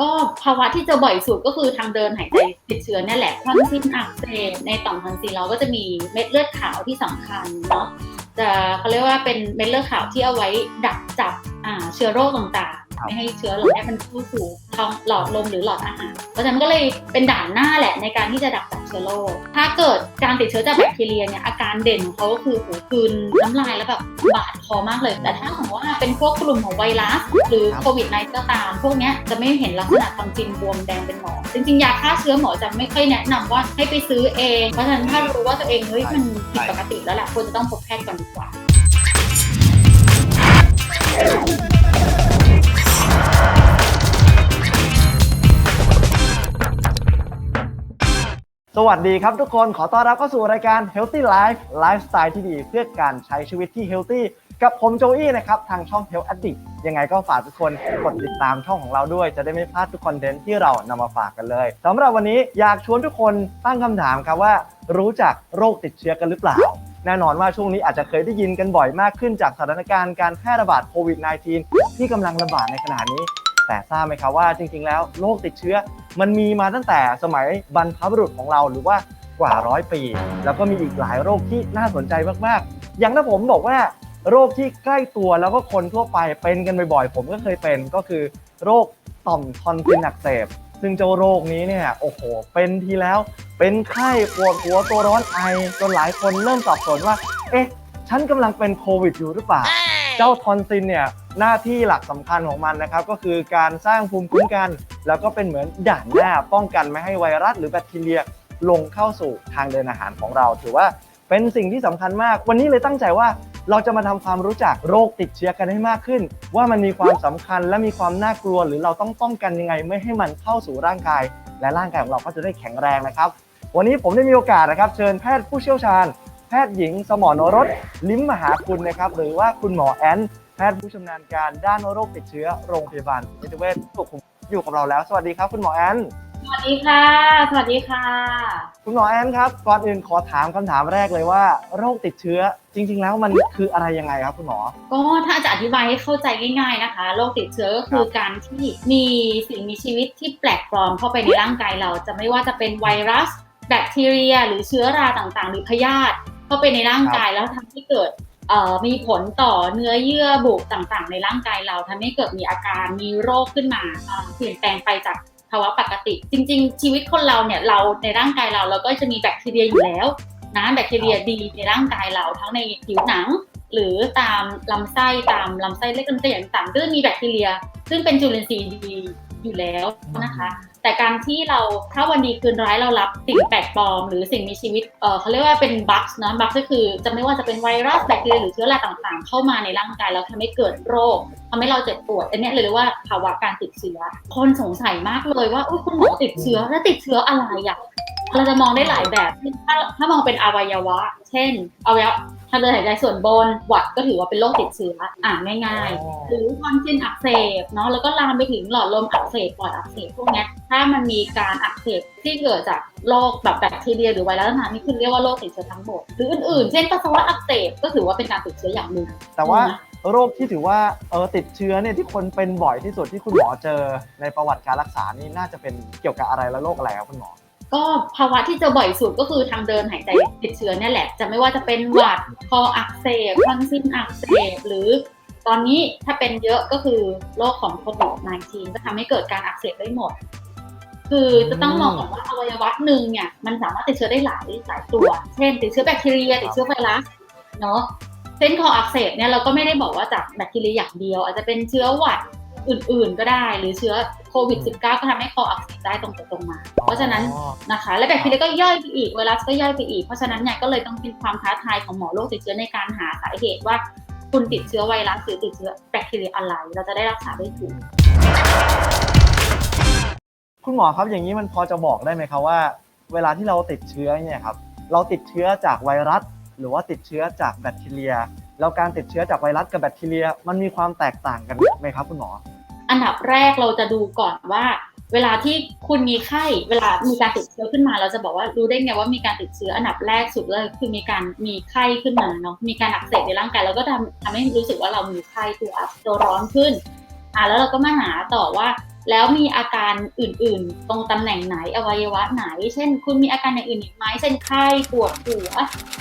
ก็ภาวะที่เจอบ่อยสุดก็คือทางเดินหายใจติดเชื้อเนี่ยแหละทอนซิลอักเสบในต่อมทอนซีเราก็จะมีเม็ดเลือดขาวที่สำคัญเนาะจะเขาเรียกว่าเป็นเม็ดเลือดขาวที่เอาไว้ดักจับเชื้อโรคต่าง ไม่ให้เชื้อเหล่านี้มันเข้าสู่ท้องหลอดลมหรือหลอดอาหาร เพราะฉะนั้นก็เลยเป็นด่านหน้าแหละในการที่จะดักจับเชื้อโรค ถ้าเกิดการติดเชื้อจากแบคทีเรียเนี่ยอาการเด่นของเขาก็คือหูกลืนน้ำลายแล้วแบบบาดคอมากเลย แต่ถ้าสมมติว่าเป็นพวกกลุ่มของไวรัส หรือโควิด9ก็ตาม พวกนี้จะไม่เห็นลักษณะความจริงบวมแดงเป็นหมองจริงๆยาฆ่าเชื้อหมอจะไม่ค่อยแนะนำว่าให้ไปซื้อเอง เพราะฉะนั้นถ้ารู้ว่าตัวเองเฮ้ยมันผิดปกติแล้วแหละควรจะต้องพบแพทย์ก่อนดีกว่า สวัสดีครับทุกคนขอต้อนรับเข้าสู่รายการ Healthy Life ไลฟ์สไตล์ที่ดี เพื่อการใช้ชีวิตที่ Healthy กับผมโจอี้นะครับ ทางช่อง Health Addict ยังไงก็ฝากทุกคนกดติดตามช่องของเราด้วย จะได้ไม่พลาดทุกคอนเทนต์ที่เรานำมาฝากกันเลยสำหรับวันนี้อยากชวนทุกคนตั้งคำถามครับว่า รู้จักโรคติดเชื้อกันหรือเปล่าแน่นอนว่าช่วงนี้อาจจะเคยได้ยินกันบ่อยมากขึ้นจากสถานการณ์การแพร่ระบาดโควิด -19 ที่กำลังระบาดในขณะนี้ แต่ทราบไหมครับว่าจริงๆ แล้วโรคติดเชื้อ มันมีมาตั้งแต่สมัยบรรพบุรุษของเราหรือว่ากว่าร้อยปี แล้วก็มีอีกหลายโรคที่น่าสนใจมากๆ อย่างถ้าผมบอกว่าโรคที่ใกล้ตัวแล้วก็คนทั่วไปเป็นกันบ่อยๆ ผมก็เคยเป็นก็คือ โรคต่อมทอนซิลอักเสบ ซึ่งเจ้าโรคนี้เนี่ยโอ้โห เป็นทีแล้วเป็นไข้ปวดหัวตัวร้อนไอจนหลายคนเริ่มสับสนว่า เอ๊ะ ฉันกำลังเป็นโควิดอยู่หรือเปล่า เจ้าทอนซิลเนี่ย หน้าที่หลักสำคัญของมันนะครับก็คือการสร้างภูมิคุ้มกัน แล้วก็เป็นเหมือนด่านหน้าป้องกันไม่ให้ไวรัสหรือแบคทีเรียลงเข้าสู่ทางเดินอาหารของเรา ถือว่าเป็นสิ่งที่สำคัญมาก วันนี้เลยตั้งใจว่าเราจะมาทำความรู้จักโรคติดเชื้อกันให้มากขึ้น ว่ามันมีความสำคัญและมีความน่ากลัว หรือเราต้องป้องกันยังไงไม่ให้มันเข้าสู่ร่างกาย และร่างกายของเราก็จะได้แข็งแรงนะครับ วันนี้ผมได้มีโอกาสนะครับ เชิญแพทย์ผู้เชี่ยวชาญ ทย์หญิงสมรรสลิ้มมหาคุณนะครับ หรือว่าคุณหมอแอนแพทย์ผู้ชำนาญการด้านโรคติดเชื้อโรงพยาบาลนิติเวชสุขุมอยู่กับเราแล้ว สวัสดีครับ คุณหมอแอนสวัสดีค่ะ สวัสดีค่ะ คุณหมอแอนครับ ก่อนอื่นขอถามคำถามแรกเลยว่า โรคติดเชื้อจริง ๆ แล้วมันคืออะไรยังไงครับคุณหมอ ก็ถ้าจะอธิบายให้เข้าใจง่าย ๆนะคะ โรคติดเชื้อก็คือการที่มีสิ่งมีชีวิตที่แปลกปลอมเข้าไปในร่างกายเรา จะไม่ว่าจะเป็นไวรัส แบคทีเรีย หรือเชื้อราต่างๆ หรือพยาธิ เข้าไปในร่างกายแล้วทำให้เกิดเอ่อมีผลต่อเนื้อเยื่อบุต่างๆ ในร่างกายเราทำให้เกิดมีอาการมีโรคขึ้นมาอ่าเปลี่ยนแปลงไปจากภาวะปกติ จริง ๆ ชีวิตคนเราเนี่ยเราในร่างกายเราเราก็จะมีแบคทีเรียอยู่แล้วนะแบคทีเรียดีในร่างกายเราทั้งในผิวหนัง หรือตามลำไส้ตามลำไส้เล็กลำไส้ใหญ่ต่างๆก็จะมีแบคทีเรีย ซึ่งเป็นจุลินทรีย์ดีอยู่แล้วนะคะ แต่การที่เราถ้าวันดีคืนร้ายเรารับสิ่งแปลกปลอม หรือสิ่งมีชีวิตเออเขาเรียกว่าเป็นบัคนะบัคก็คือจะไม่ว่าจะเป็นไวรัสแบคทีเรียหรือเชื้อราต่างๆ เข้ามาในร่างกายแล้วทำให้เกิดโรคทำให้เราเจ็บปวดอันนี้เลยเรียกว่าภาวะการติดเชื้อ คนสงสัยมากเลยว่าอุ้ยคุณหมอติดเชื้อแล้วติดเชื้ออะไรอะเราจะมองได้หลายแบบถ้าถ้ามองเป็นอวัยวะ เช่นอวัยวะางเดินหายใจส่วนบนหวัดก็ถือว่าเป็นโรคติดเชื้ออ่าง่ายๆ หรือทอนซิลอักเสบเนาะแล้วก็ลามไปถึงหลอดลมอักเสบปอดอักเสบพวกเนี้ยถ้ามันมีการอักเสบที่เกิดจากโรคแบบแบคทีเรียหรือไวรัสต่างๆนี่คือเรียกว่าโรคติดเชื้อทั้งหมดหรืออื่นๆ เช่นปัสสาวะอักเสบก็ถือว่าเป็นการติดเชื้ออย่างหนึ่งแต่ว่านะโรคที่ถือว่าเออติดเชื้อเนี่ยที่คนเป็นบ่อยที่สุดที่คุณหมอเจอในประวัติการรักษานี่น่าจะเป็นเกี่ยวกับอะไรและโรคอะไรครับคุณหมอ ก็ภาวะที่เจอบ่อยสุดก็คือทางเดินหายใจติดเชื้อเนี่ยแหละ จะไม่ว่าจะเป็นหวัดคออักเสบทอนซิลอักเสบหรือตอนนี้ถ้าเป็นเยอะก็คือโรคของโควิด -19 ก็ทำให้เกิดการอักเสบได้หมด คือจะต้องมองก่อนว่าอวัยวะหนึ่งเนี่ยมันสามารถติดเชื้อได้หลายหลายตัว เช่น ติดเชื้อแบคทีเรีย ติดเชื้อไวรัสเนาะเส้นคออักเสบเนี่ยเราก็ไม่ได้บอกว่าจากแบคทีเรียอย่างเดียว อาจจะเป็นเชื้อหวัดอื่นๆก็ได้ หรือเชื้อ โควิด -19 ก็ทำให้คออักเสบได้ตรงไปตรงมา เพราะฉะนั้นอ๋อนะคะ และแบคทีเรียก็ย่อยไปอีกไวรัสก็ย่อยไปอีก เพราะฉะนั้นเนี่ยก็เลยต้องเป็นความท้าทายของหมอโรคติดเชื้อในการหาสาเหตุว่าคุณติดเชื้อไวรัสหรือติดเชื้อแบคทีเรียอะไร เราจะได้รักษาได้ถูกคุณหมอครับอย่างนี้มันพอจะบอกได้ไหมครับว่า เวลาที่เราติดเชื้อเนี่ยครับเราติดเชื้อจากไวรัส หรือว่าติดเชื้อจากแบคทีเรีย แล้วการติดเชื้อจากไวรัสกับแบคทีเรีย มันมีความแตกต่างกันไหมครับคุณหมอ อันดับแรกเราจะดูก่อนว่า เวลาที่คุณมีไข้ เวลามีการติดเชื้อขึ้นมา เราจะบอกว่ารู้ได้ไงว่ามีการติดเชื้ออันดับแรกสุดเลยคือมีการมีไข้ขึ้นมาเนาะมีการอักเสบในร่างกายแล้วก็ทำทำให้รู้สึกว่าเรามีไข้ตัวอักตัวร้อนขึ้นอ่าแล้วเราก็มาหาต่อว่า แล้วมีอาการอื่นๆ ตรงตำแหน่งไหนอวัยวะไหน เช่น คุณมีอาการอย่างอื่นอีกไหมเช่นไข้ปวดหัว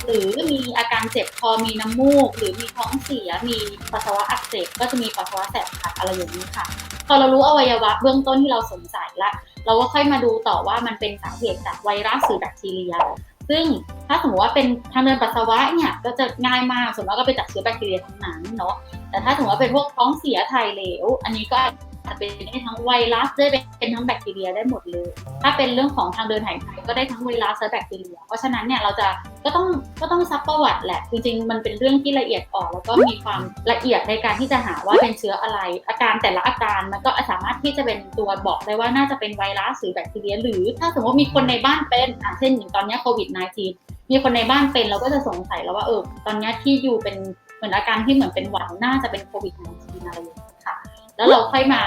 หรือมีอาการเจ็บคอมีน้ำมูก หรือมีท้องเสียมีปัสสาวะอักเสบก็จะมีปัสสาวะแสบขัดอะไรอย่างนี้ค่ะ พอเรารู้อวัยวะเบื้องต้นที่เราสงสัยละเราก็ค่อยมาดูต่อว่ามันเป็นสาเหตุจากไวรัสหรือแบคทีเรีย ซึ่งถ้าสมมติว่าเป็นทางเดินปัสสาวะเนี่ยก็จะง่ายมากส่วนมากก็เป็นจากเชื้อแบคทีเรียทั้งนั้นเนาะแต่ถ้าสมมติว่าเป็นพวกท้องเสียถ่ายเหลว อันนี้ก็ อาจจะเป็นได้ทั้งไวรัสได้เป็นทั้งแบคทีเรียได้หมดเลย ถ้าเป็นเรื่องของทางเดินหายใจก็ได้ทั้งไวรัสและแบคทีเรีย เพราะฉะนั้นเนี่ยเราจะก็ต้องก็ต้องซักประวัติแหละ จริงๆ มันเป็นเรื่องที่ละเอียดอ่อนแล้วก็มีความละเอียดในการที่จะหาว่าเป็นเชื้ออะไร อาการแต่ละอาการมันก็สามารถที่จะเป็นตัวบอกได้ว่าน่าจะเป็นไวรัสหรือแบคทีเรีย หรือถ้าสมมติมีคนในบ้านเป็นอะเช่นอย่างตอนนี้โควิด -19 มีคนในบ้านเป็นเราก็จะสงสัยแล้วว่าเออตอนนี้ที่อยู่เป็นเหมือนอาการที่เหมือนเป็นหวัดน่าจะเป็นโควิด -19 อะไรอย่างเงี้ย แล้วเราค่อยมา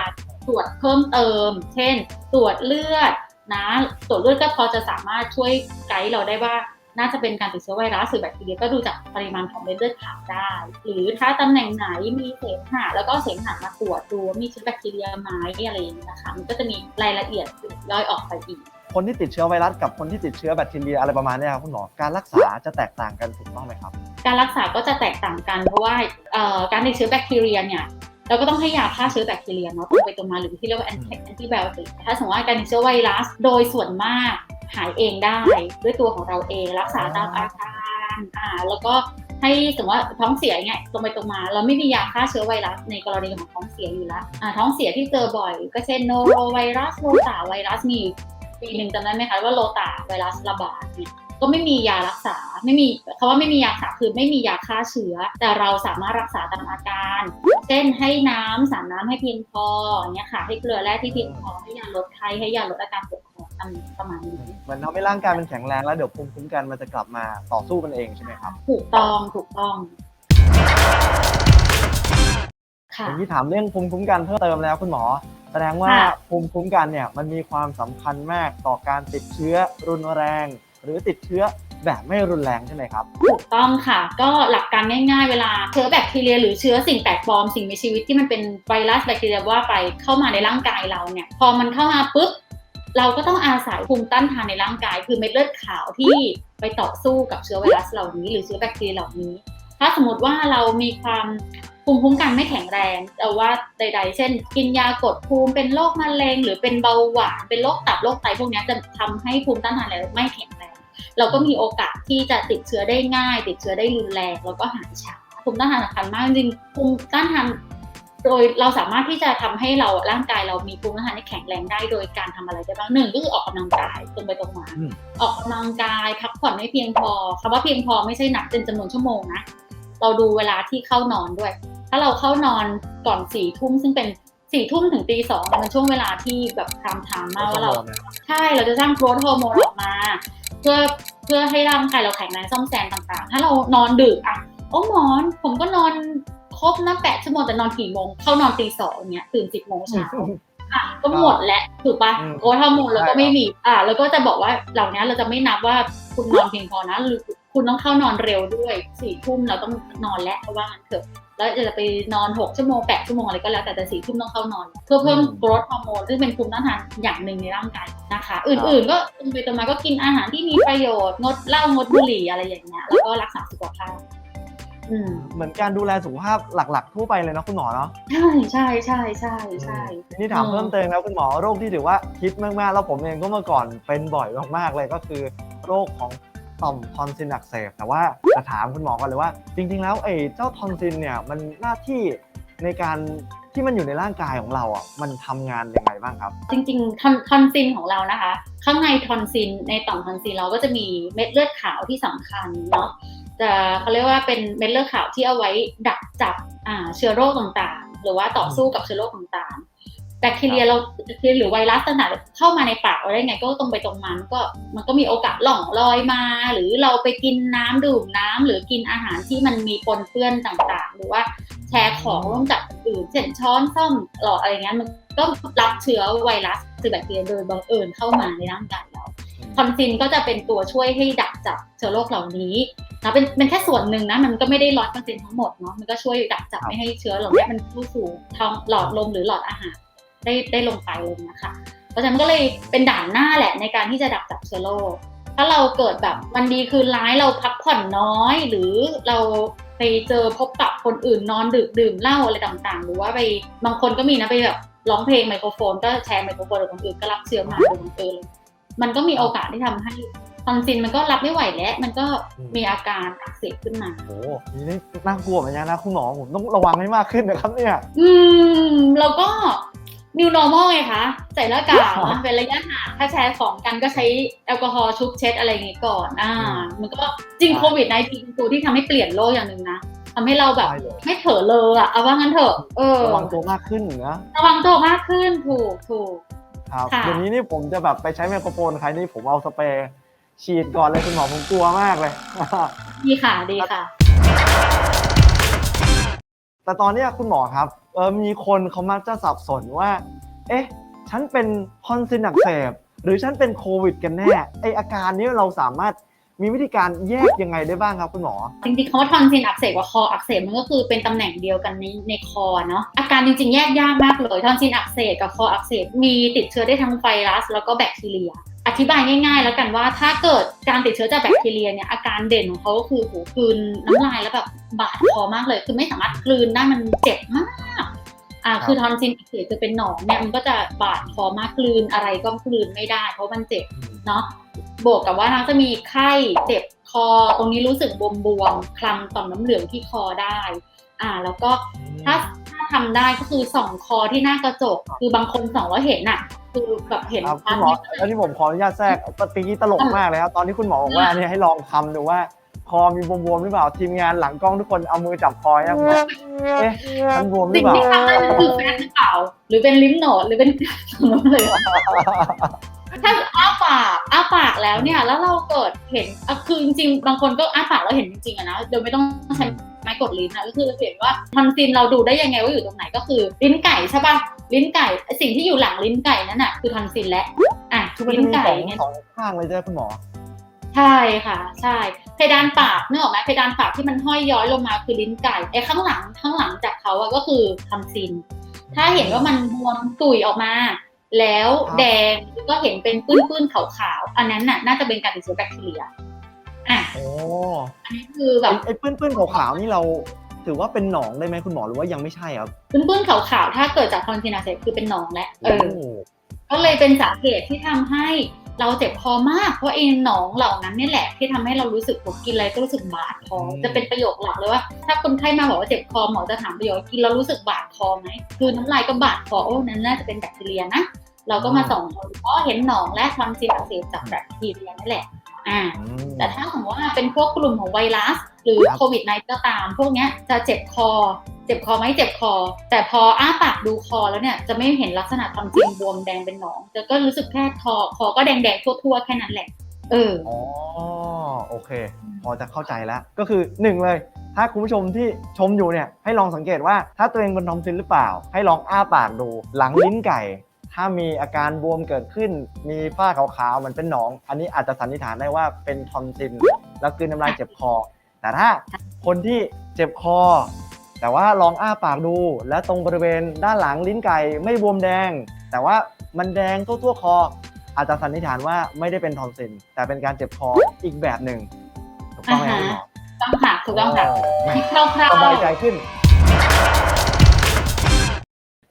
ตรวจเพิ่มเติม เช่น ตรวจเลือดนะตรวจเลือดก็พอจะสามารถช่วยไกด์เราได้ว่าน่าจะเป็นการติดเชื้อไวรัสหรือแบคทีเรียก็ดูจากปริมาณของเม็ดเลือดขาวได้ หรือถ้าตำแหน่งไหนมีเสมหะแล้วก็เสมหะมาตรวจดูว่ามีเชื้อแบคทีเรียไหมอะไรอย่างนี้นะคะมันก็จะมีรายละเอียดปลีกย่อยออกไปอีก คนที่ติดเชื้อไวรัสกับคนที่ติดเชื้อแบคทีเรียอะไรประมาณเนี้ยครับคุณหมอการรักษาจะแตกต่างกันถูกต้องไหมครับ การรักษาก็จะแตกต่างกันเพราะว่าเอ่อการติดเชื้อแบคทีเรียเนี่ย เราก็ต้องให้ยาฆ่าเชื้อแบคทีเรียเนาะตรงไปตรงมาหรือที่เรียกว่าแอนติไบโอติกถ้าสมมติว่าการติดเชื้อไวรัสโดยส่วนมากหายเองได้ด้วยตัวของเราเองรักษาตามอาการอ่าแล้วก็ให้สมมติว่าท้องเสียเงี้ยตรงไปตรงมาเราไม่มียาฆ่าเชื้อไวรัสในกรณีของท้องเสียอยู่แล้วอ่าท้องเสียที่เจอบ่อย ก็เช่นโนโรไวรัสโรตาไวรัสมีปีหนึ่งจำได้ไหมคะว่าโรตาไวรัสระบาดเนี่ย ก็ไม่มียารักษาไม่มีคำว่าไม่มียารักษาคือไม่มียาฆ่าเชื้อ แต่เราสามารถรักษาตามอาการ เช่นให้น้ำสารน้ำให้เพียงพออย่างเงี้ยค่ะ ให้เกลือแร่ที่เพียงพอให้ยาลดไข้ให้ยาลดอาการปวดคอตามประมาณนี้เหมือนทำให้ร่างกายมันแข็งแรงแล้วเดี๋ยวภูมิคุ้มกันมันจะกลับมาต่อสู้กันเองใช่ไหมครับถูกต้องถูกต้องอค่ะย่างที่ถามเรื่องภูมิคุ้มกันเพิ่มเติมแล้วคุณหมอ แสดงว่าค่ะภูมิคุ้มกันเนี่ยมันมีความสำคัญมากต่อการติดเชื้อรุนแรง หรือติดเชื้อแบบไม่รุนแรงใช่ไหมครับ ถูกต้องค่ะ ก็หลักการง่ายๆ เวลาเชื้อแบคทีเรีย หรือเชื้อสิ่งแปลกปลอมสิ่งมีชีวิตที่มันเป็นไวรัสแบคทีเรียว่าไปเข้ามาในร่างกายเราเนี่ย พอมันเข้ามาปุ๊บเราก็ต้องอาศัยภูมิต้านทานในร่างกาย คือเม็ดเลือดขาวที่ไปต่อสู้กับเชื้อไวรัสเหล่านี้ หรือเชื้อแบคทีเรียเหล่านี้ ถ้าสมมติว่าเรามีความภูมิคุ้มกันไม่แข็งแรงแต่ว่าใด ๆ เช่น กินยากดภูมิเป็นโรคมะเร็ง หรือเป็นเบาหวานเป็นโรคตับโรคไตพวกนี้จะทำให้ภูมิต้านทานเราไม่แข็งแรง เราก็มีโอกาสที่จะติดเชื้อได้ง่าย ติดเชื้อได้รุนแรงแล้วก็หายช้าภูมิต้านทานสำคัญมากจริงๆภูมิต้านทานโดยเราสามารถที่จะทำให้เราร่างกายเรามีภูมิต้านทานที่แข็งแรงได้โดยการทำอะไรได้บ้างหนึ่งก็คือออกกำลังกายตรงไปตรงมาอืมออกกำลังกายพักผ่อนให้เพียงพอคำว่าเพียงพอไม่ใช่นับเป็นจำนวนชั่วโมงนะเราดูเวลาที่เข้านอนด้วย ถ้าเราเข้านอนก่อนสี่ทุ่มซึ่งเป็นสี่ทุ่มถึงตีสองเนี่ยมันช่วงเวลาที่แบบพรามไทม์มากว่าเรา ใช่เราจะสร้างโกรทฮอร์โมนออกมาเพื่อเพื่อให้ร่างกายเราแข็งแรงซ่อมแซมต่างๆ ถ้าเรานอนดึกอะโอ้หมอน ผมก็นอนครบนะแปดชั่วโมงแต่นอนกี่โมง เข้านอนตีสองเนี้ยตื่นสิบโมงเช้าอะก็หมดแล้วถูกปะอืมโกรทฮอร์โมนเราก็ไม่มี อะแล้วก็จะบอกว่าเหล่านี้เราจะไม่นับว่าคุณนอนเพียงพอนะหรือคุณต้องเข้านอนเร็วด้วยสี่ทุ่มเราต้องนอนแล้วเพราะว่างั้นเถอะ แล้วจะไปนอนหกชั่วโมงแปดชั่วโมงอะไรก็แล้วแต่แต่สี่ทุ่มต้องเข้านอน เพื่อเพิ่มอืมโกรทฮอร์โมนซึ่งเป็นภูมิต้านทานอย่างหนึ่งในร่างกายนะคะ อื่นๆ ก็ตรงไปตรงมาก็กินอาหารที่มีประโยชน์งดเหล้างดบุหรี่อะไรอย่างเงี้ยแล้วก็รักษาสุขภาพอืมเหมือนการดูแลสุขภาพหลักๆทั่วไปเลยเนาะคุณหมอเนาะใช่ใช่ใช่ใช่ใช่ทีนี้ถามอืมเพิ่มเติมแล้วคุณหมอโรคที่ถือว่าฮิตมากๆ แล้วผมเองก็เมื่อก่อนเป็นบ่อยมากๆเลยก็คือ โรคของ ต่อมทอนซิลอักเสบแต่ว่าจะถามคุณหมอก่อนเลยว่า จริง ๆ แล้วไอ้เจ้าทอนซิลเนี่ยมันหน้าที่ในการที่มันอยู่ในร่างกายของเราอะมันทำงานยังไงบ้างครับ จริงๆทอนทอนซิลของเรานะคะ ข้างในทอนซิลในต่อมทอนซิลเราก็จะมีเม็ดเลือดขาวที่สำคัญเนาะจะเขาเรียกว่าเป็นเม็ดเลือดขาวที่เอาไว้ดักจับอ่าเชื้อโรคต่างๆ หรือว่าต่อสู้กับเชื้อโรคต่างๆ คทีเรียเราแบคทีเรียหรือไวรัสต่างๆเข้ามาในปากเราได้ไงก็ตรงไปตรงมามันก็มันก็มีโอกาสหล่องลอยมา หรือเราไปกินน้ำดื่มน้ำหรือกินอาหารที่มันมีปนเปื้อนต่างๆ หรือว่าแชร์ของร่วมกับคนอื่นเช่นช้อนซ่อมหลอดอะไรเงี้ยมันก็รับเชื้อไวรัสคือแบคทีเรียโดยบังเอิญเข้ามาในร่างกายเราทอนซิลก็จะเป็นตัวช่วยให้ดักจับเชื้อโรคเหล่านี้นะเป็นเป็นแค่ส่วนหนึ่งนะมันก็ไม่ได้ร้อยเปอร์เซ็นต์ทั้งหมดเนาะมันก็ช่วยดักจับครับไม่ให้เชื้อเหล่านี้มันเข้าสู่ท้องหลอดลมหรือหลอดอาหาร ได้ได้ลงไปเลยนะคะเพราะฉะนั้นก็เลยเป็นด่านหน้าแหละในการที่จะดักจับเชื้อโรคถ้าเราเกิดแบบวันดีคืนร้ายเราพักผ่อนน้อย หรือเราไปเจอพบกับคนอื่นนอนดึกดื่มเหล้าอะไรต่างๆ หรือว่าไปบางคนก็มีนะไปแบบร้องเพลงไมโครโฟน ก็แชร์ไมโครโฟนกับคนอื่นก็รับเชื้อมาโดยบังเอิญเลยมันก็มีโอกาสที่ทำให้ทอนซิลมันก็รับไม่ไหวแล้ว มันก็มีอาการอักเสบขึ้นมาโอ้โหนี่น่ากลัวเหมือนกันนะคุณหมอผมต้องระวังให้มากขึ้นนะครับเนี่ย อืมแล้วก็ new normal ไงคะใส่หน้ากากนะเป็นระยะห่างถ้าแชร์ของกันก็ใช้แอลกอฮอล์ชุบเช็ดอะไรอย่างงี้ก่อนอ่ามันก็จริงโควิด -19 เป็นตัวที่ทำให้เปลี่ยนโลกอย่างหนึ่งนะทำให้เราแบบใช่เลยไม่เผลอเลยอะเอาว่างั้นเถอะเออระวังตัวมากขึ้นนะระวังตัวมากขึ้นถูกถูกครับค่ะเดี๋ยวนี้นี่ผมจะแบบไปใช้ไมโครโฟนใครนี่ผมเอาสเปรย์ฉีดก่อนเลยคุณหมอผมกลัวมากเลย ดีค่ะดีค่ะ แต่ตอนนี้คุณหมอครับเออมีคนเขามักจะสับสนว่า เอ๊ะ ฉันเป็นคอนซินอักเสบหรือฉันเป็นโควิดกันแน่ไออาการนี้เราสามารถมีวิธีการแยกยังไงได้บ้างครับคุณหมอ จริงๆคำว่าทอนซิลอักเสบกับคออักเสบมันก็คือเป็นตำแหน่งเดียวกันในในคอเนาะอาการจริงๆแยกยากมากเลยทอนซิลอักเสบกับคออักเสบมีติดเชื้อได้ทั้งไวรัสแล้วก็แบคทีเรีย อธิบายง่ายๆ แล้วกันว่าถ้าเกิดการติดเชื้อจากแบคทีเรียเนี่ยอาการเด่นของเขาก็คือหูกลืนน้ำลายแล้วแบบบาดคอมากเลย คือไม่สามารถกลืนได้มันเจ็บมากอ่าคือทอนซิลอักเสบคือเป็นหนองเนี่ยมันก็จะบาดคอมากกลืนอะไรก็กลืนไม่ได้ เพราะมันเจ็บเนาะบวกกับว่าน้องจะมีไข้เจ็บคอตรงนี้รู้สึกบวมๆคลำต่อมน้ำเหลืองที่คอได้ อ่า แล้วก็ถ้า ถ้าทำได้ก็คือส่องคอที่หน้ากระจก คือบางคนส่องแล้วเห็นน่ะ คือแบบเห็นครับชัคุดณหมอแล้วที่ผมขออนุญาตแทรกตะกี้ตลกมากเลยครับตอนที่คุณหมอบอกว่าเนี่ยให้ลองทำดูว่าคอมีบวมๆหรือเปล่าทีมงานหลังกล้องทุกคนเอามือจับคอนะคุณหมอเอ๊ะฉันบวมหรืสิ่องเปล่าที่ทำได้ก็คือแฟตหรือเปล่า หรือเป็นลิมโนดหรือเป็นเลยถ้าอ้าปากอ้าปากแล้วเนี่ย แล้วเราเกิดเห็นอะคือจริงๆบางคนก็อ้าปากแล้วเห็นจริงๆอะนะโดยไม่ต้องใช้ ไม้กดลิ้นนะก็คือเห็นว่าทอนซิลเราดูได้ยังไงว่าอยู่ตรงไหนก็คือ ลิ้นไก่ใช่ป่ะลิ้นไก่ไอ้สิ่งที่อยู่หลังลิ้นไก่นั่นน่ะคือทอนซิลและอะคือมันลิ้จะนมีไก่สองเนี่ยสองข้างเลยใช่ไหมคุณหมอ ใช่ค่ะ ใช่เพดานปากนึกออกไหมเพดานปากที่มันห้อยย้อยลงมาคือลิ้นไก่ไอ้ข้างหลังข้างหลังจากเขาอะก็คือทอนซิลถ้าเห็นว่ามันบวมตุยออกมา แล้วครับแดงก็เห็นเป็นปื้นๆขาวๆอันนั้นน่ะน่าจะเป็นการติดเชื้อแบคทีเรีย อะโอ้อันนี้คือแบไอ้บไอ้ปื้นๆขาวๆนี่เราถือว่าเป็นหนองได้ไหมคุณหมอหรือว่ายังไม่ใช่ครับปื้นๆขาวๆถ้าเกิดจากทอนซิลอักเสบคือเป็นหนองและเออโอ้ก็เลยเป็นสาเหตุที่ทำให้เราเจ็บคอมาก เพราะไอ้หนองเหล่านั้นเนี่ยแหละที่ทำให้เรารู้สึกผมกินอะไรก็รู้สึกบาดคออจะเป็นประโยคหลักเลยว่า ถ้าคนไข้มาบอกว่าเจ็บคอหมอจะถามประโยคกินแล้วรู้สึกบาดคอไหมคือน้ำลายก็บาดคอโอ้นั้นน่าจะเป็นแบคทีเรียนะเราก็มาส่องดูเพราะเห็นหนองและทอนซิลอักเสบจากแบคทีเรียนั่นแหละ อ่าอืมแต่ถ้าสมมติว่าเป็นพวกกลุ่มของไวรัส หรือครับโควิด -19 ก็ตาม พวกเนี้ยจะเจ็บคอ เจ็บคอไหมเจ็บคอ แต่พออ้าปากดูคอแล้วเนี่ยจะไม่เห็นลักษณะทอนซิลบวมแดงเป็นหนองแต่ก็รู้สึกแค่คอคอก็แดงแดงๆทั่วๆแค่นั้นแหละ เอออ๋อโอเค พอจะเข้าใจแล้ว ก็คือหนึ่งเลยถ้าคุณผู้ชมที่ชมอยู่เนี่ยให้ลองสังเกตว่าถ้าตัวเองเป็นทอมซินหรือเปล่า ให้ลองอ้าปากดูหลังลิ้นไก่ ถ้ามีอาการบวมเกิดขึ้น มีฝ้าขาวๆมันเป็นหนอง อันนี้อาจจะสันนิษฐานได้ว่าเป็นทอมซินแล้วกลืนน้ำลายเจ็บคอ แต่ถ้าคนที่เจ็บคอ แต่ว่าลองอ้าปากดู และตรงบริเวณด้านหลังลิ้นไก่ไม่บวมแดง แต่ว่ามันแดงทั่วๆคอ อาจจะสันนิษฐานว่าไม่ได้เป็นทอมซินแต่เป็นการเจ็บคออีกแบบหนึ่งถูกต้องไหมครับคุณหมอต้องค่ะถูกต้องค่ะอ๋อให้คร่าวสบายใจขึ้น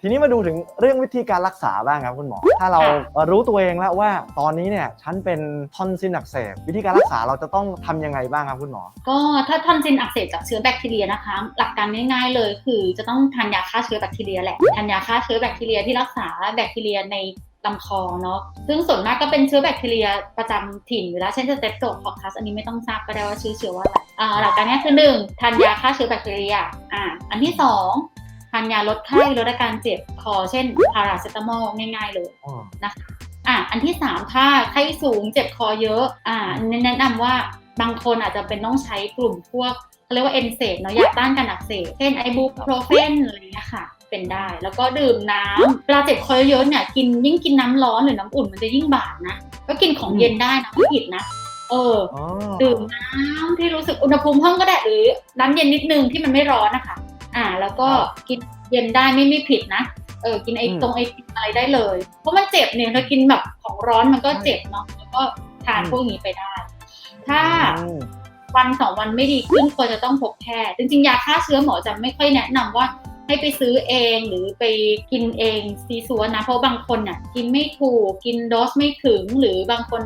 ทีนี้มาดูถึงเรื่องวิธีการรักษาบ้างครับคุณหมอ ถ้าเราเอ่อรู้ตัวเองแล้วว่าตอนนี้เนี่ยฉันเป็นทอนซิลอักเสบวิธีการรักษาเราจะต้องทำยังไงบ้างครับคุณหมอๆก็ถ้าทอนซิลอักเสบจากเชื้อแบคทีเรียนะคะ หลักการง่ายๆเลยคือจะต้องทานยาฆ่าเชื้อแบคทีเรียแหละทานยาฆ่าเชื้อแบคทีเรียที่รักษาแบคทีเรียในลำคอเนาะ ซึ่งส่วนมากก็เป็นเชื้อแบคทีเรียประจำถิ่นอยู่แล้ว เช่นสเตปโตคอคัส อันนี้ไม่ต้องทราบก็ได้ว่าชื่อเชื้อว่าอะไรอ่าหลักการง่ายคือหนึ่งทานยาฆ่าเชื้อแบคทีเรีย อ่า อันที่สอง ทานยาลดไข้ลดอาการเจ็บคอเช่นพาราเซตามอลง่าย ๆ เลยอะอันที่สามถ้าไข้สูงเจ็บคอเยอะอ่าแนะนำว่าบางคนอาจจะเป็นต้องใช้กลุ่มพวกเขาเรียกว่าเอนเซเนาะยาต้านการอักเสบเช่นไอบูโปรเฟนอะไรอย่างเงี้ยค่ะ เป็นได้ แล้วก็ดื่มน้ำเวลาเจ็บคอเยอะๆเนี่ยกินยิ่งกินน้ำร้อนหรือน้ำอุ่นมันจะยิ่งบาดนะ ก็กินของเย็นได้นะไม่ผิดนะ เออ อ๋อดื่มน้ำที่รู้สึกอุณหภูมิห้องก็ได้หรือน้ำเย็นนิดนึงที่มันไม่ร้อนนะคะ อ่า แล้วก็กินเย็นได้ไม่ไม่ผิดนะเออกินไออืมตรงไอติมอะไรได้เลย เพราะมันเจ็บเนี่ยถ้ากินแบบของร้อนมันก็เจ็บเนาะแล้วก็ทานอืมพวกนี้ไปได้ ถ้าอืมวันสองวันไม่ดีขึ้นควรจะต้องพบแพทย์จริงๆ ยาฆ่าเชื้อหมอจะไม่ค่อยแนะนำว่าให้ไปซื้อเองหรือไปกินเองซีซัวนะ เพราะบางคนน่ะกินไม่ถูกกินโดสไม่ถึงหรือบางคน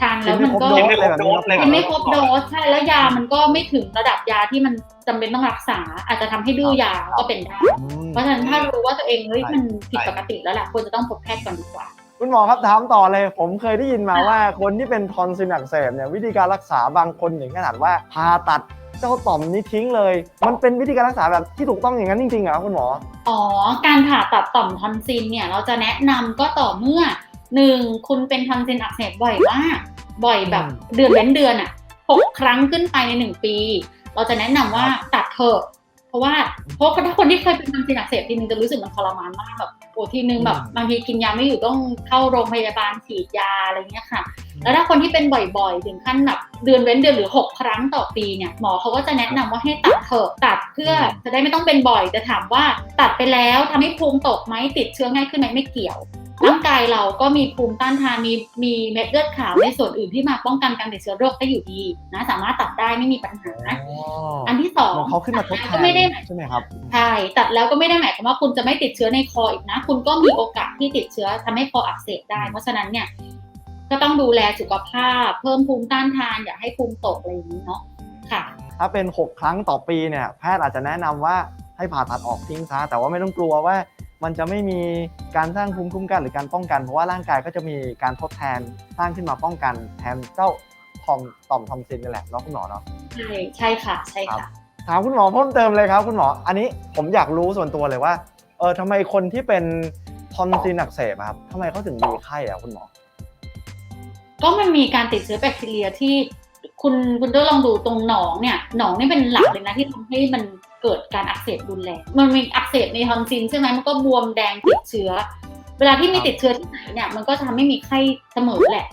ทานแล้วมันก็กินไม่ครบโดสอะไรแบบนี้กินไม่ครบโดสใช่แล้วยามันก็ไม่ถึงระดับยาที่มันจำเป็นต้องรักษา อาจจะทำให้ดื้อยาก็เป็นได้อืมเพราะฉะนั้นถ้ารู้ว่าตัวเองเฮ้ยใช่มันผิดปกติแล้วแหละควรจะต้องพบแพทย์ก่อนดีกว่าคุณหมอครับถามต่อเลย ผมเคยได้ยินมาว่าคนที่เป็นทอนซิลอักเสบเนี่ยวิธีการรักษาบางคนถึงขนาดว่าผ่าตัดเจ้าต่อมนี้ทิ้งเลย มันเป็นวิธีการรักษาแบบที่ถูกต้องอย่างนั้นจริงๆเหรอครับคุณหมอ อ๋อ การผ่าตัดต่อมทอนซิลเนี่ยเราจะแนะนำก็ต่อเมื่อ หนึ่งคุณเป็นทอนซิลอักเสบบ่อยมากบ่อยแบบอืมเดือนเว้นเดือนอะหกครั้งขึ้นไปในหนึ่งปี เราจะแนะนำว่าตัดเถอะ เพราะว่าเพราะถ้าคนที่เคยเป็นทอนซิลอักเสบทีนึงจะรู้สึกมันทรมานมากแบบโอ้ทีนึงแบบอืมบางทีกินยาไม่อยู่ต้องเข้าโรงพยาบาลฉีดยาอะไรเงี้ยค่ะ แล้วถ้าคนที่เป็นบ่อยๆ ถึงขั้นแบบเดือนเว้นเดือนหรือ 6 ครั้งต่อปีเนี่ยหมอเขาก็จะแนะนำว่าให้ตัดเถอะตัดเพื่ออมจะได้ไม่ต้องเป็นบ่อยแต่ถามว่าตัดไปแล้วทำให้ภูมิตกไหมติดเชื้อง่ายขึ้นไหมไม่เกี่ยว ร่างกายเราก็มีภูมิต้านทานมีมีเม็ดเลือดขาวในส่วนอื่นที่มาป้องกันการติดเชื้อโรคได้อยู่ดีนะสามารถตัดได้ไม่มีปัญหาอ๋ออันที่สองเหมือนเขาขึ้นมาทดแทก็นไม่ได้หมายใช่ไหมครับใช่ตัดแล้วก็ไม่ได้หมายความว่าคุณจะไม่ติดเชื้อในคออีกนะ คุณก็มีโอกาสที่ติดเชื้อทำให้คออักเสบได้ เพราะฉะนั้นเนี่ยก็ต้องดูแลสุขภาพ เพิ่มภูมิต้านทานอย่าให้ภูมิตกอะไรอย่างนี้เนาะค่ะ ถ้าเป็น 6 ครั้งต่อปีเนี่ยแพทย์อาจจะแนะนำว่าให้ผ่าตัดออกทิ้งซะแต่ว่าไม่ต้องกลัวว่ามันจะไม่มีการสร้างภูมิคุ้มกันหรือการป้องกัน เพราะว่าร่างกายก็จะมีการทดแทนสร้างขึ้นมาป้องกันแทนเจ้าทอมต่อมทอมซินนี่แหละเนาะคุณหมอเนาะใช่ใช่ค่ะใช่ค่ะถามคุณหมอเพิ่มเติมเลยครับคุณหมอ อันนี้ผมอยากรู้ส่วนตัวเลยว่าเออทำไมคนที่เป็นทอมซินอักเสบอะครับทำไมเขาถึงมีไข้อะคุณหมอ ก็มันมีการติดเชื้อแบคทีเรียที่คุณคุณต้องลองดูตรงหนองเนี่ยหนองนี่เป็นหลักเลยนะที่ทำให้มัน เกิดการอักเสบรุนแรงมันมีอักเสบในทอนซิลใช่ไหมมันก็บวมแดงติดเชื้อ เวลาที่มีครับติดเชื้อที่ไหนเนี่ยมันก็จะทำให้มีไข้เสมอแหละ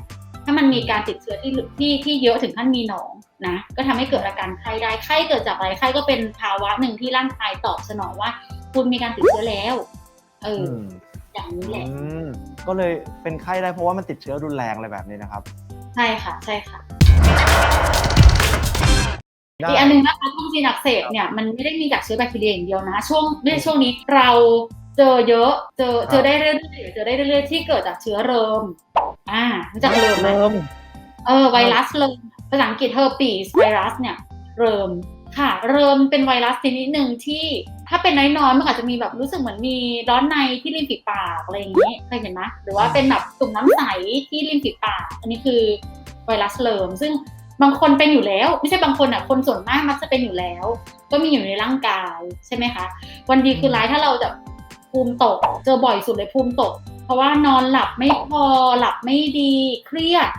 ถ้ามันมีการติดเชื้อที่ที่ที่เยอะถึงขั้นมีหนองนะก็ทำให้เกิดอาการไข้ได้ไข้เกิดจากอะไรไข้ก็เป็นภาวะหนึ่งที่ร่างกายตอบสนองว่า คุณมีการติดเชื้อแล้วเอออมอย่างนี้แหละอืมก็เลยเป็นไข้ได้เพราะว่ามันติดเชื้อรุนแรงอะไรแบบนี้นะครับ ใช่ค่ะ ใช่ค่ะได้ อีกอันหนึงนะคะทอนซิลอักเสบเนี่ยมันไม่ได้มีจากเชื้อแบคทีเรียอย่างเดียวนะ ช่วงในช่วงนี้เราเจอเยอะ เจอเจอได้เรื่อยๆเจอได้เรื่อยๆที่เกิดจากเชื้อเริม อ่ารู้จักเริมไหมเริ่มเออไวรัสเริมภาษาอังกฤษเฮอร์ปีสไวรัสเนี่ยเริมค่ะ เริมเป็นไวรัสชนิดหนึ่งที่ถ้าเป็นน้อยๆมันอาจจะมีแบบรู้สึกเหมือนมีร้อนในที่ริมฝีปากอะไรอย่างนี้เคยเห็นไหมหรือว่าเป็นแบบตุ่มน้ำใสที่ริมฝีปาก อันนี้คือไวรัสเริม ซึ่ง บางคนเป็นอยู่แล้ว ไม่ใช่บางคนอะคนส่วนมากมักจะเป็นอยู่แล้ว ก็มีอยู่ในร่างกายใช่ไหมคะ วันดีคือร้ายถ้าเราจะภูมิตก เจอบ่อยสุดเลยภูมิตก เพราะว่านอนหลับไม่พอหลับไม่ดีเครียด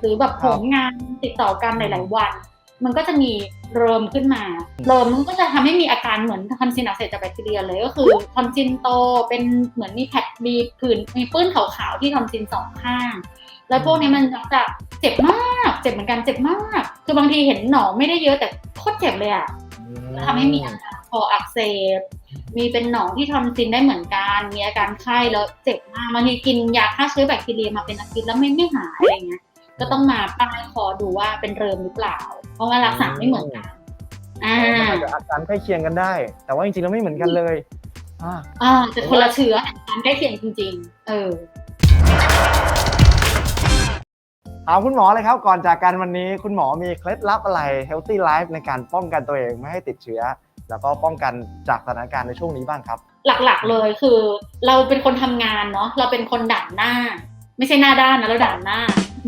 หรือแบบคผรับลงานติดต่อกันหลาย ๆ วัน มันก็จะมีเริมขึ้นมาเริมมันก็จะทำให้มีอาการเหมือนทอนซิลอักเสบจากแบคทีเรียเลยก็คือทอนซิลโตเป็นเหมือนมีแผดมีผื่นมีปื้นขาวๆที่ทอนซิลสองข้าง แล้วพวกนี้มันจะเจ็บมาก เจ็บเหมือนกันเจ็บมาก คือบางทีเห็นหนองไม่ได้เยอะแต่โคตรเจ็บเลยอะทำให้มีอาการคออักเสบมีเป็นหนองที่ทอนซิลได้เหมือนกัน มีอาการไข้แล้วเจ็บมากบางทีกินยาฆ่าเชื้อแบคทีเรียมาเป็นอาทิตย์แล้วไม่ไม่หายอะไรเงี้ย ก็ต้องมาป้ายคอดูว่าเป็นเริมหรือเปล่า เพราะว่ารักษาไม่เหมือนกันอ่ามันอาจจะอาการใกล้เคียงกันได้ แต่ว่าจริงๆแล้วไม่เหมือนกันเลยอ่าอ่าแต่คนละเชื้อการใกล้เคียงจริง ๆ เออ ถามคุณหมอเลยครับ ก่อนจากกันวันนี้คุณหมอมีเคล็ดลับอะไร healthy life ในการป้องกันตัวเองไม่ให้ติดเชื้อ แล้วก็ป้องกันจากสถานการณ์ในช่วงนี้บ้างครับ หลักๆเลยคือเราเป็นคนทำงานเนาะเราเป็นคนด่านหน้า ไม่ใช่หน้าด้านนะเราด่านหน้า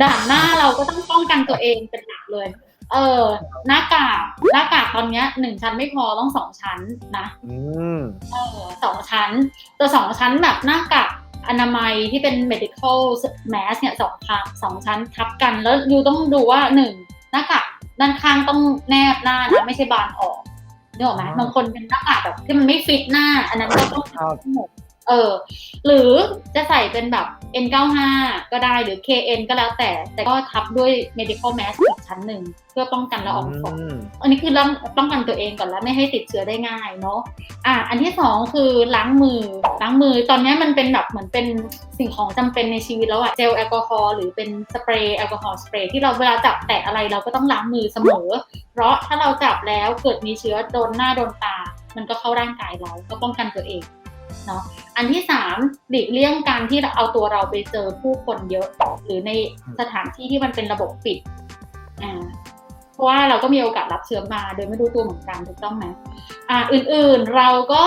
ด่านหน้าเราก็ต้องป้องกันตัวเองเป็นหลักเลย เออหน้ากากหน้ากากตอนเนี้ยหนึ่งชั้นไม่พอต้องสองชั้นนะ อืมเออสองชั้นแต่สองชั้นแบบหน้ากาก อนามัยที่เป็น medical mask เนี่ยสองชั้นสองชั้นทับกัน แล้วยูต้องดูว่าหนึ่งหน้ากากด้านข้างต้องแนบหน้านะไม่ใช่บานออกนึกออกไหมอ่าบางคนเป็นหน้ากากแบบที่มันไม่ฟิตหน้า อันนั้นก็ต้องครับทั้งหมด เออ หรือจะใส่เป็นแบบ N95 ก็ได้หรือ KN ก็แล้วแต่ แต่ก็ทับด้วย medical mask อีกชั้นหนึ่งเพื่อป้องกันละอองฝนมอันนี้คือเริ่มป้องกันตัวเองก่อนแล้วไม่ให้ติดเชื้อได้ง่ายเนาะอะอันที่สองคือล้างมือล้างมือตอนนี้มันเป็นแบบเหมือนเป็นสิ่งของจำเป็นในชีวิตแล้วอะเจลแอลกอฮอล์หรือเป็นสเปรย์แอลกอฮอล์สเปรย์ที่เราเวลาจับแตะอะไรเราก็ต้องล้างมือเสมอ เพราะถ้าเราจับแล้วเกิดมีเชื้อโดนหน้าโดนตา มันก็เข้าร่างกายเราก็ป้องกันตัวเอง เนาะอันที่สามหลีกเลี่ยงการที่เราเอาตัวเราไปเจอผู้คนเยอะหรือในสถานที่ที่มันเป็นระบบปิดอ่าเพราะว่าเราก็มีโอกาสรับเชื้อมาโดยไม่รู้ตัวเหมือนกันถูกต้องไหมอ่าอื่นๆเราก็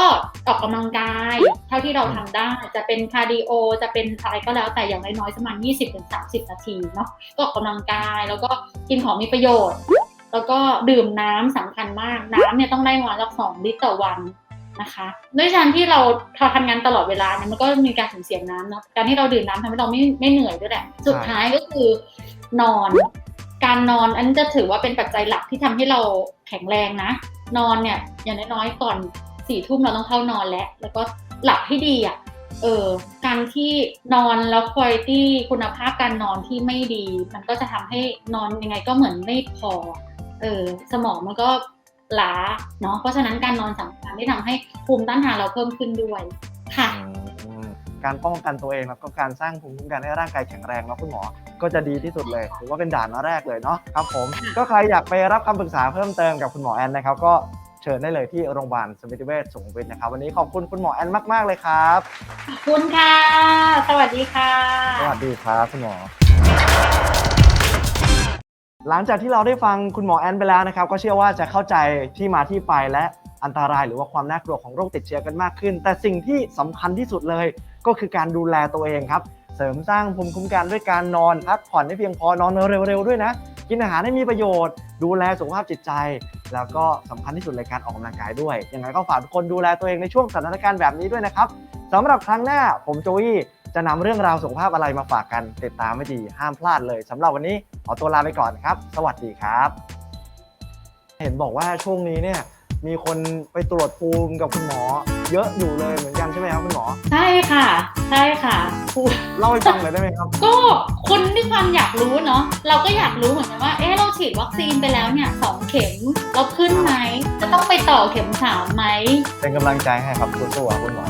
ออกกำลังกาย เท่าที่เราทำได้จะเป็นคาร์ดิโอจะเป็นอะไรก็แล้วแต่อย่างน้อยๆประมาณ20-30 นาทีเนาะก็ออกกำลังกายแล้วก็กินของมีประโยชน์ แล้วก็ดื่มน้ำสำคัญมากน้ำเนี่ยต้องได้วันละสองลิตรต่อวัน นะคะ ด้วยการที่เราเราทำงานตลอดเวลาเนี่ยมันก็มีการสูญเสียน้ำเนาะการที่เราดื่มน้ำทำให้เราไม่ไม่เหนื่อยด้วยแหละ สุดท้ายก็คือนอน การนอนอันนจะถือว่าเป็นปัจจัยหลักที่ทำให้เราแข็งแรงนะ นอนเนี่ยอย่างน้อยๆก่อนสี่ทุ่มเราต้องเข้านอนแล้ว แล้วก็หลับให้ดีอะเออการที่นอนแล้วคุณภาพคุณภาพการนอนที่ไม่ดี มันก็จะทำให้นอนยังไงก็เหมือนไม่พอเออสมองมันก็ ล้าเนาะเพราะฉะนั้นการนอนสำคัญที่ทำให้ภูมิต้านทานเราเพิ่มขึ้นด้วยค่ะอืมการป้องกันตัวเองแล้วก็การสร้างภูมิคุ้มกันให้ร่างกายแข็งแรงเนาะคุณหมอ ก็จะดีที่สุดเลยถือว่าเป็นด่านแรกเลยเนาะครับผมก็ใครอยากไปรับคำปรึกษาเพิ่มเติมกับคุณหมอแอนนะครับก็เชิญได้เลยที่โรงพยาบาลสมิติเวชสุขุมวิทนะครับวันนี้ขอบคุณคุณหมอแอนมาก ๆ เลยครับ ขอบคุณค่ะ สวัสดีค่ะ สวัสดีครับคุณหมอ หลังจากที่เราได้ฟังคุณหมอแอนไปแล้วนะครับ ก็เชื่อว่าจะเข้าใจที่มาที่ไปและอันตรายหรือว่าความน่ากลัวของโรคติดเชื้อกันมากขึ้น แต่สิ่งที่สำคัญที่สุดเลย ก็คือการดูแลตัวเองครับ เสริมสร้างภูมิคุ้มกันด้วยการนอนพักผ่อนให้เพียงพอนอนเร็วๆด้วยนะ กินอาหารให้มีประโยชน์ ดูแลสุขภาพจิตใจ แล้วก็สำคัญที่สุดเลยการออกกำลังกายด้วยยังไงก็ฝากทุกคนดูแลตัวเองในช่วงสถานการณ์แบบนี้ด้วยนะครับสำหรับครั้งหน้าผมโจวี่ จะนำเรื่องราวสุขภาพอะไรมาฝากกันติดตามไม่ดีห้ามพลาดเลยสำหรับวันนี้ขอตัวลาไปก่อนครับ สวัสดีครับ เห็นบอกว่าช่วงนี้เนี่ยมีคนไปตรวจภูมิกับคุณหมอ เยอะอยู่เลยเหมือนกันใช่ไหมครับคุณหมอใช่ค่ะ ใช่ค่ะเล่าให้ฟังหน่อยได้ไหมครับ ก็คนที่ความอยากรู้เนาะเราก็อยากรู้เหมือนกันว่าเอ๊ะเราฉีดวัคซีนไปแล้วเนี่ยสองเข็มเราขึ้นไหมจะต้องไปต่อเข็มสามไหมเป็นกำลังใจให้ครับสู้ๆครับคุณหมอ